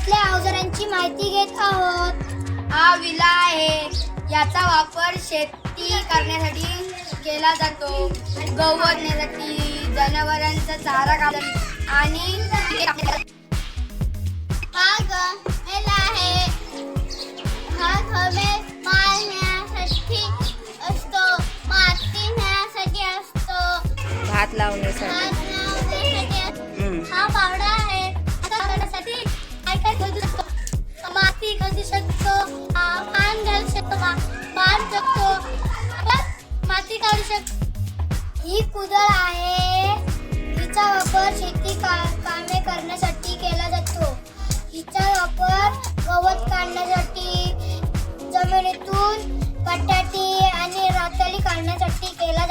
शेतातल्या अवजारांची माहिती घेत आहोत. हा विला आहे. याचा वापर शेती करण्यासाठी केला जातो. नेण्यासाठी जनावरांचा चारा काढण्यासाठी आणि हा गमेल आहे हा गमेल माल नेण्यासाठी असतो माती नेण्यासाठी असतो. भात लावण्यासाठी. शकतो माती शकतो. पान घालू शकतो मा- शकतो. माती काढू शकतो ही कुदळ आहे. हिचा वापर शेती का कामे करण्यासाठी केला जातो. हिचा वापर गवत काढण्यासाठी जमिनीतून बटाटी आणि रातली काढण्यासाठी केला जातो